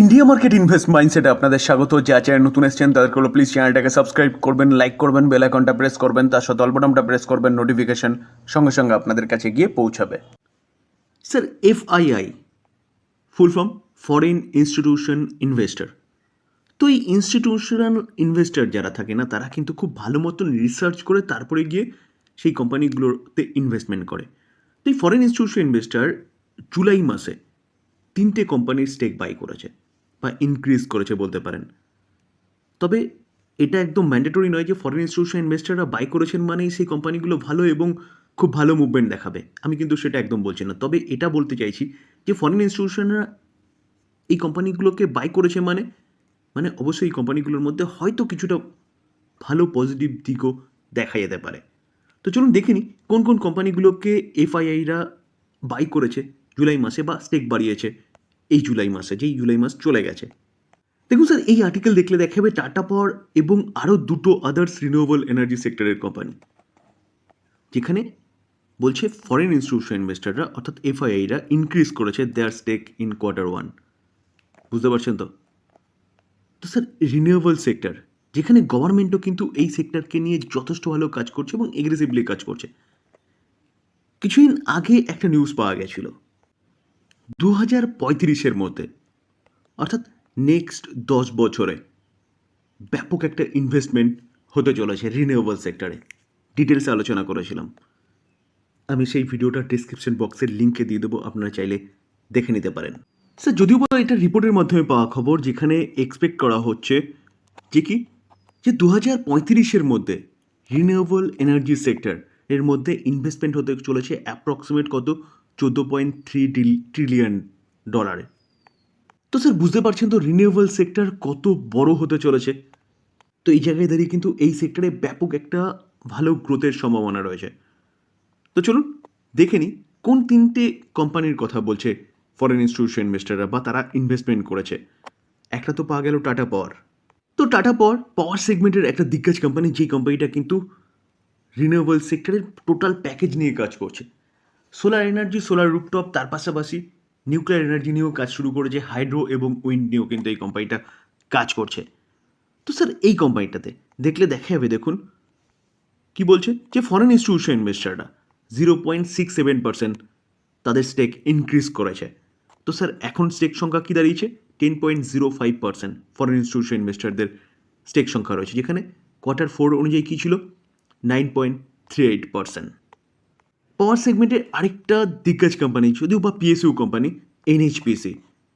India market invest মাইন্ডসেটে আপনাদের স্বাগত। যা চ্যানেল নতুন এসছেন, তাদেরকে হলো প্লিজ চ্যানেলটাকে সাবস্ক্রাইব করবেন লাইক করবেন বেল আইকনটা প্রেস করবেন, তার সাথে অল্পটামটা প্রেস করবেন নোটিফিকেশন সঙ্গে সঙ্গে আপনাদের কাছে গিয়ে পৌঁছাবে। Sir FII full form foreign institution investor তো এই ইনস্টিটিউশনাল ইনভেস্টর যারা থাকে না, তারা কিন্তু খুব ভালো মতন রিসার্চ করে তারপরে গিয়ে সেই কোম্পানিগুলোতে ইনভেস্টমেন্ট করে। তো এই ফরেন ইনস্টিটিউশন ইনভেস্টর জুলাই মাসে তিনটে কোম্পানির স্টেক বাই করেছে। বা ইনক্রিজ করেছে বলতে পারেন। তবে এটা একদম ম্যান্ডেটরি নয় যে ফরেন ইনস্টিটিউশন ইনভেস্টাররা বাই করেছেন মানেই সেই কোম্পানিগুলো ভালো এবং খুব ভালো মুভমেন্ট দেখাবে। আমি কিন্তু সেটা একদম বলছি না। তবে এটা বলতে চাইছি যে ফরেন ইনস্টিটিউশনরা এই কোম্পানিগুলোকে বাই করেছে মানে মানে অবশ্যই এই কোম্পানিগুলোর মধ্যে হয়তো কিছুটা ভালো পজিটিভ দিকও দেখা যেতে পারে। তো চলুন দেখে নিই কোন কোন কোম্পানিগুলোকে এফআইআইরা বাই করেছে, জুলাই মাসে বা স্টেক বাড়িয়েছে। এই জুলাই মাসে যেই জুলাই মাস চলে গেছে। দেখুন স্যার, এই আর্টিকেল দেখলে দেখাবে টাটা পাওয়ার এবং আরও দুটো আদার্স রিনিউয়েবল এনার্জি সেক্টরের কোম্পানি যেখানে বলছে ফরেন ইনস্টিটিউশন ইনভেস্টাররা অর্থাৎ এফআইআইরা ইনক্রিজ করেছে their stake in quarter one বুঝতে পারছেন তো? তো স্যার রিনিউয়েবল সেক্টর যেখানে গভর্নমেন্টও কিন্তু এই সেক্টরকে নিয়ে যথেষ্ট ভালো কাজ করছে এবং এগ্রেসিভলি কাজ করছে। কিছুদিন আগে একটা নিউজ পাওয়া গেছিল। দু হাজার পঁয়ত্রিশের মধ্যে। অর্থাৎ নেক্সট দশ বছরে ব্যাপক একটা ইনভেস্টমেন্ট হতে চলেছে রিনিউয়েবল সেক্টরে ডিটেলসে আলোচনা করেছিলাম। আমি সেই ভিডিওটা ডিসক্রিপশন বক্সের লিঙ্কে দিয়ে দেবো, আপনারা চাইলে দেখে নিতে পারেন। স্যার যদিও বা এটা রিপোর্টের মাধ্যমে পাওয়া খবর, যেখানে এক্সপেক্ট করা হচ্ছে যে কি? যে দু হাজার পঁয়ত্রিশের মধ্যে রিনিউয়েবল এনার্জি সেক্টর এর মধ্যে ইনভেস্টমেন্ট হতে চলেছে অ্যাপ্রক্সিমেট কত? চোদ্দ পয়েন্ট থ্রি ট্রিলিয়ন ডলারে তো স্যার, বুঝতে পারছেন তো রিনিউয়েবল সেক্টর কত বড় হতে চলেছে? তো এই জায়গায় দাঁড়িয়ে কিন্তু এই সেক্টরে ব্যাপক একটা ভালো গ্রোথের সম্ভাবনা রয়েছে। তো চলুন, দেখে নিই কোন তিনটে কোম্পানির কথা বলছে ফরেন ইনস্টিটিউশন ইনভেস্টাররা বা তারা ইনভেস্টমেন্ট করেছে। একটা তো পাওয়া গেল টাটা পাওয়ার তো টাটা পাওয়ার পাওয়ার সেগমেন্টের একটা দিগ্গজ কোম্পানি যেই কোম্পানিটা কিন্তু রিনিউয়েবল সেক্টরের টোটাল প্যাকেজ নিয়ে কাজ করছে। সোলার এনার্জি সোলার রুপটপ তার পাশাপাশি নিউক্লিয়ার এনার্জি নিয়েও কাজ শুরু করেছে হাইড্রো এবং উইন্ড নিয়েও কিন্তু এই কোম্পানিটা কাজ করছে। তো স্যার এই কোম্পানিটাতে দেখলে দেখা যাবে, দেখুন, কি বলছে? যে ফরেন ইনস্টিটিউশন ইনভেস্টাররা zero point six seven percent তাদের স্টেক ইনক্রিজ করেছে। তো স্যার এখন স্টেক সংখ্যা কী দাঁড়িয়েছে? Ten point zero five percent foreign institution ইনভেস্টারদের স্টেক সংখ্যা রয়েছে, যেখানে কোয়ার্টার ফোর অনুযায়ী কী ছিল? Nine point three eight percent power সেগমেন্টের আরেকটা দিগ্গজ কোম্পানি যদিও বা PSU company NHPC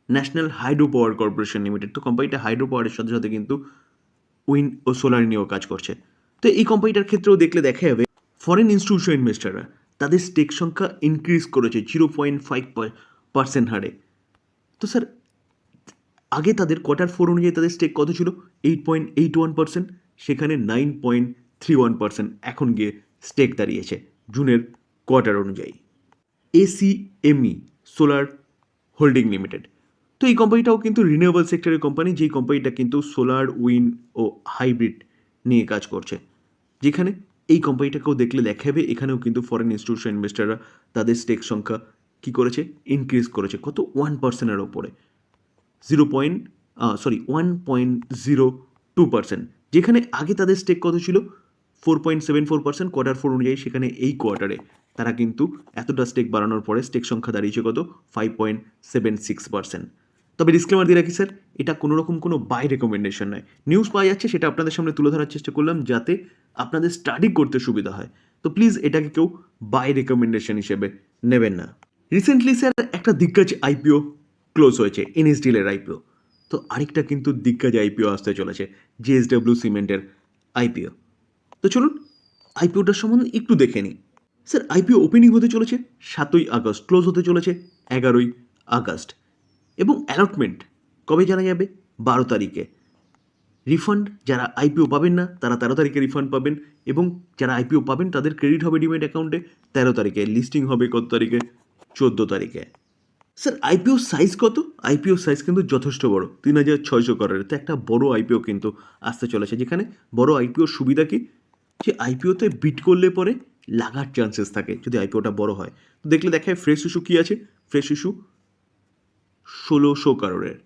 national hydro power corporation limited তো কোম্পানিটা হাইড্রো পাওয়ারের সাথে সাথে কিন্তু উইন্ড ও সোলার নিয়েও কাজ করছে। তো এই কোম্পানিটার ক্ষেত্রেও দেখলে দেখা যাবে ফরেন ইনস্টিটিউশন ইনভেস্টাররা তাদের স্টেক সংখ্যা ইনক্রিজ করেছে জিরো পয়েন্ট ফাইভ পার্সেন্ট হারে। তো স্যার আগে তাদের কোয়ার্টার ফোর অনুযায়ী তাদের স্টেক কত ছিল? Eight point eight one percent সেখানে nine point three one percent এখন গিয়ে স্টেক দাঁড়িয়েছে। জুনের কোয়ার্টার অনুযায়ী। এসিএমই সোলার হোল্ডিং লিমিটেড তো এই কোম্পানিটাও কিন্তু রিনিউয়েবল সেক্টরের কোম্পানি, যেই কোম্পানিটা কিন্তু সোলার উইন ও হাইব্রিড নিয়ে কাজ করছে। যেখানে এই কোম্পানিটাকেও দেখলে দেখাবে, এখানেও কিন্তু ফরেন ইনস্টিটিউশন ইনভেস্টাররা তাদের স্টেক সংখ্যা কী করেছে? ইনক্রিজ করেছে, কত? ওয়ান পার্সেন্টের ওপরে। Zero point sorry one point zero two percent যেখানে আগে তাদের স্টেক কত ছিল? Four point seven four percent quarter four অনুযায়ী সেখানে এই কোয়ার্টারে তারা কিন্তু এতটা স্টেক বাড়ানোর পরে স্টেক সংখ্যা দাঁড়িয়েছে কত? Five point seven six percent তবে ডিসক্লেমার দিয়ে রাখি স্যার এটা কোনো রকম কোনো বাই রেকমেন্ডেশন নয়। নিউজ পাওয়া যাচ্ছে, সেটা আপনাদের সামনে তুলে ধরার চেষ্টা করলাম যাতে আপনাদের স্টাডি করতে সুবিধা হয়। তো প্লিজ এটাকে কেউ বাই রেকমেন্ডেশন হিসেবে নেবেন না। রিসেন্টলি স্যার একটা দিগ্গজ আইপিও ক্লোজ হয়েছে এনএসডিএলের আইপিও তো আরেকটা কিন্তু দিগ্গজ আইপিও আসতে চলেছে জিএসডব্লিউ সিমেন্টের আইপিও তো চলুন আইপিওটার সম্বন্ধে একটু দেখে নিই। স্যার আইপিও ওপেনিং হতে চলেছে সাতই আগস্ট ক্লোজ হতে চলেছে এগারোই আগস্ট। এবং অ্যালটমেন্ট কবে জানা যাবে? বারো তারিখে। রিফান্ড যারা আইপিও পাবেন না, তারা তেরো তারিখে রিফান্ড পাবেন এবং যারা আইপিও পাবেন, তাদের ক্রেডিট হবে ডিমেট অ্যাকাউন্টে তেরো তারিখে লিস্টিং হবে কত তারিখে? চোদ্দ তারিখে। স্যার আইপিও সাইজ কত? আইপিও সাইজ কিন্তু যথেষ্ট বড়, তিন হাজার ছয়শো করোড়ের তো একটা বড় আইপিও কিন্তু আসতে চলেছে, যেখানে বড় আইপিওর সুবিধা কি? যে আইপিওতে বিট করলে পরে লাগার চান্সেস থাকে, যদি আইপিওটা বড় হয়। তো দেখলে দেখায় ফ্রেশ ইস্যু কী আছে? ফ্রেশ ইস্যু ষোলোশো কারোরের।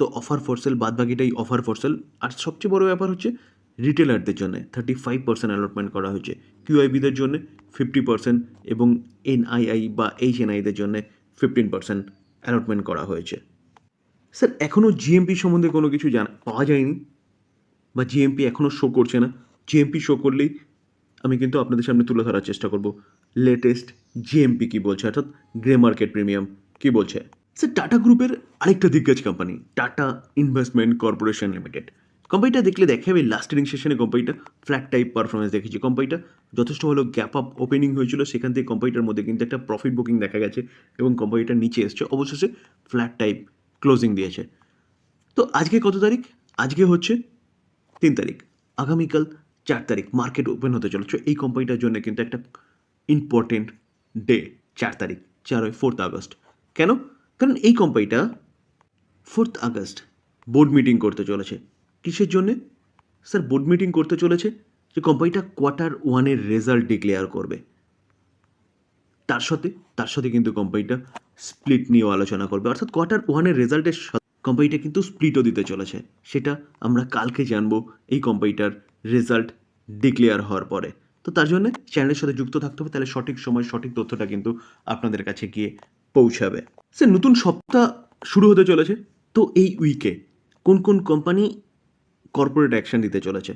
তো অফার ফর সেল বাদ বাকিটাই অফার ফর সেল আর সবচেয়ে বড় ব্যাপার হচ্ছে রিটেলারদের জন্য থার্টি ফাইভ পার্সেন্ট অ্যালটমেন্ট করা হয়েছে কিউআইবিদের জন্য ফিফটি পার্সেন্ট এবং এনআইআই বা এইচ এনআইদের জন্য ফিফটিন পার্সেন্ট অ্যালটমেন্ট করা হয়েছে। স্যার এখনও জিএমপি সম্বন্ধে কোনো কিছু জানা, পাওয়া যায়নি। বা জিএমপি এখনও শো করছে না। জিএমপি শো করলেই আমি কিন্তু আপনাদের সামনে তুলে ধরার চেষ্টা করব। লেটেস্ট জিএমপি কী বলছে? অর্থাৎ গ্রে মার্কেট প্রিমিয়াম কী বলছে? স্যার টাটা গ্রুপের আরেকটা দিগ্গজ company Tata investment corporation limited কোম্পানিটা দেখলে দেখা যাবে লাস্ট ইনিং সেশনে কোম্পানিটা ফ্ল্যাট টাইপ পারফরমেন্স দেখেছি। কোম্পানিটা যথেষ্ট ভালো গ্যাপ আপ ওপেনিং হয়েছিল, সেখান থেকে কোম্পানিটার মধ্যে কিন্তু একটা প্রফিট বুকিং দেখা গেছে এবং কোম্পানিটা নিচে এসছে, অবশেষে ফ্ল্যাট টাইপ ক্লোজিং দিয়েছে। তো আজকে কত তারিখ? আজকে হচ্ছে তিন তারিখ। আগামীকাল চার তারিখ মার্কেট ওপেন হতে চলেছে। এই কোম্পানিটার জন্য কিন্তু একটা ইম্পর্টেন্ট ডে চার তারিখ চারই ফোর্থ আগস্ট। কেন? কারণ এই কোম্পানিটা ফোর্থ আগস্ট বোর্ড মিটিং করতে চলেছে। কিসের জন্যে? স্যার বোর্ড মিটিং করতে চলেছে যে কোম্পানিটা কোয়ার্টার ওয়ানের রেজাল্ট ডিক্লেয়ার করবে। তার সাথে তার সাথে কিন্তু কোম্পানিটা স্প্লিট নিয়েও আলোচনা করবে। অর্থাৎ কোয়ার্টার ওয়ানের রেজাল্টের কোম্পানিটা কিন্তু স্প্লিটও দিতে চলেছে। সেটা আমরা কালকে জানব এই কোম্পানিটার রেজাল্ট ডিক্লেয়ার হওয়ার পরে। তো তার জন্য চ্যানেলের সাথে যুক্ত থাকতে হবে, তাহলে সঠিক সময়, সঠিক তথ্যটা কিন্তু আপনাদের কাছে গিয়ে পৌঁছাবে। স্যার নতুন সপ্তাহ শুরু হতে চলেছে, তো এই উইকে কোন কোন কোম্পানি কর্পোরেট অ্যাকশন দিতে চলেছে?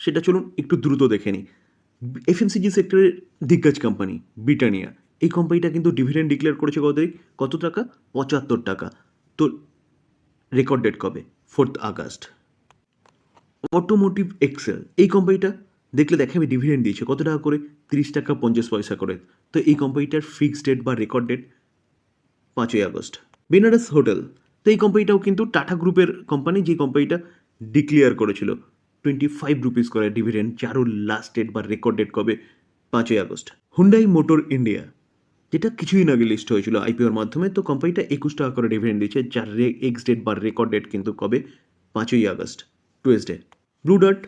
সেটা চলুন একটু দ্রুত দেখে নিই। এফএমসিজি সেক্টরের দিগ্গজ কোম্পানি ব্রিটানিয়া এই কোম্পানিটা কিন্তু ডিভিডেন্ড ডিক্লেয়ার করেছে কত কত টাকা? পঁচাত্তর টাকা। তো রেকর্ড ডেট কবে? ফোর্থ আগস্ট অটোমোটিভ এক্সেল এই কোম্পানিটা দেখলে দেখে আমি ডিভিডেন্ড দিয়েছে। কত টাকা করে? তিরিশ টাকা, পঞ্চাশ পয়সা করে। তো এই কোম্পানিটার ফিক্সড ডেট বা রেকর্ড ডেট পাঁচই আগস্ট। বেনারস হোটেল তো এই কোম্পানিটাও কিন্তু টাটা গ্রুপের কোম্পানি যে কোম্পানিটা ডিক্লেয়ার করেছিল। টোয়েন্টি ফাইভ রুপিস করে ডিভিডেন্ড যারও লাস্ট ডেট বা রেকর্ড ডেট কবে? পাঁচই আগস্ট। হুন্ডাই মোটর ইন্ডিয়া যেটা কিছুদিন আগে লিস্ট হয়েছিল আইপিওর মাধ্যমে, তো কোম্পানিটা একুশ টাকা করে ডিভিডেন্ড দিয়েছে, যার এক্স ডেট বা রেকর্ড ডেট কিন্তু কবে? পাঁচই আগস্ট টুয়েসডে ব্লু ডার্ট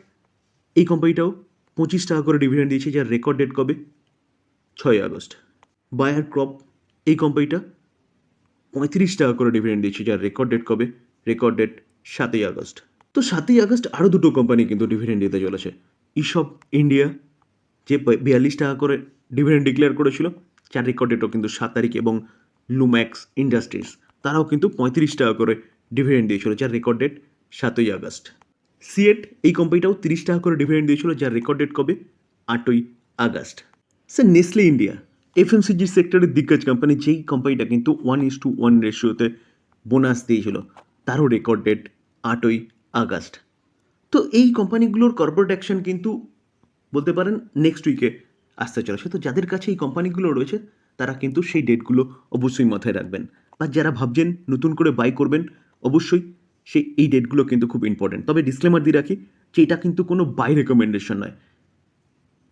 এই কোম্পানিটাও পঁচিশ টাকা করে ডিভিডেন্ড দিয়েছে, যার রেকর্ড ডেট কবে? ছয় আগস্ট। বায়ার ক্রপ এই কোম্পানিটা পঁয়ত্রিশ টাকা করে ডিভিডেন্ড দিয়েছে, যার রেকর্ড ডেট কবে? রেকর্ড ডেট সাতই আগস্ট। তো সাতই আগস্ট আরও দুটো কোম্পানি কিন্তু ডিভিডেন্ড দিতে চলেছে। ইসব ইন্ডিয়া যে বিয়াল্লিশ টাকা করে ডিভিডেন্ড ডিক্লেয়ার করেছিল, যার রেকর্ড ডেটও কিন্তু সাত তারিখ, এবং লুম্যাক্স ইন্ডাস্ট্রিজ তারাও কিন্তু পঁয়ত্রিশ টাকা করে ডিভিডেন্ড দিয়েছিল, যার রেকর্ড ডেট সাতই আগস্ট। সিএট এই কোম্পানিটাও তিরিশ টাকা করে ডিভিডেন্ড দিয়েছিল, যার রেকর্ড ডেট কবে? আটই August. Sir Nestle India FMCG সেক্টরের দিগ্গজ কোম্পানি যেই কোম্পানিটা কিন্তু ওয়ান ইস টু ওয়ান রেশিওতে বোনাস দিয়েছিল, তারও রেকর্ড ডেট আটই আগস্ট। তো এই কোম্পানিগুলোর কর্পোরেট অ্যাকশন কিন্তু বলতে পারেন নেক্সট উইকে আসতে চলেছে। তো যাদের কাছে এই কোম্পানিগুলো রয়েছে, তারা কিন্তু সেই ডেটগুলো অবশ্যই মাথায় রাখবেন। বা যারা ভাবছেন নতুন করে বাই করবেন, অবশ্যই সেই এই ডেটগুলো কিন্তু খুব ইম্পর্টেন্ট তবে ডিসক্লেমার দিয়ে রাখি যে এটা কিন্তু কোনো বাই রেকমেন্ডেশন নয়।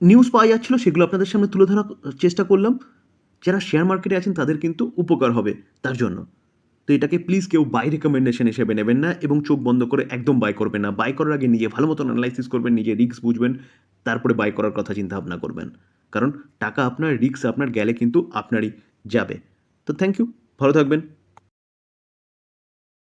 নিউজ পাওয়া যাচ্ছিল, সেগুলো আপনাদের সামনে তুলে ধরার চেষ্টা করলাম। যারা শেয়ার মার্কেটে আছেন, তাদের কিন্তু উপকার হবে তার জন্য। তো এটাকে প্লিজ কেউ বাই রেকমেন্ডেশন হিসেবে নেবেন না এবং চোখ বন্ধ করে একদম বাই করবেন না। বাই করার আগে নিজে ভালো মতন অ্যানালাইসিস করবেন, নিজে রিস্ক বুঝবেন, তারপরে বাই করার কথা চিন্তা ভাবনা করবেন। কারণ টাকা আপনার রিস্ক আপনার, গেলে কিন্তু আপনারই যাবে। তো থ্যাংক ইউ ভালো থাকবেন।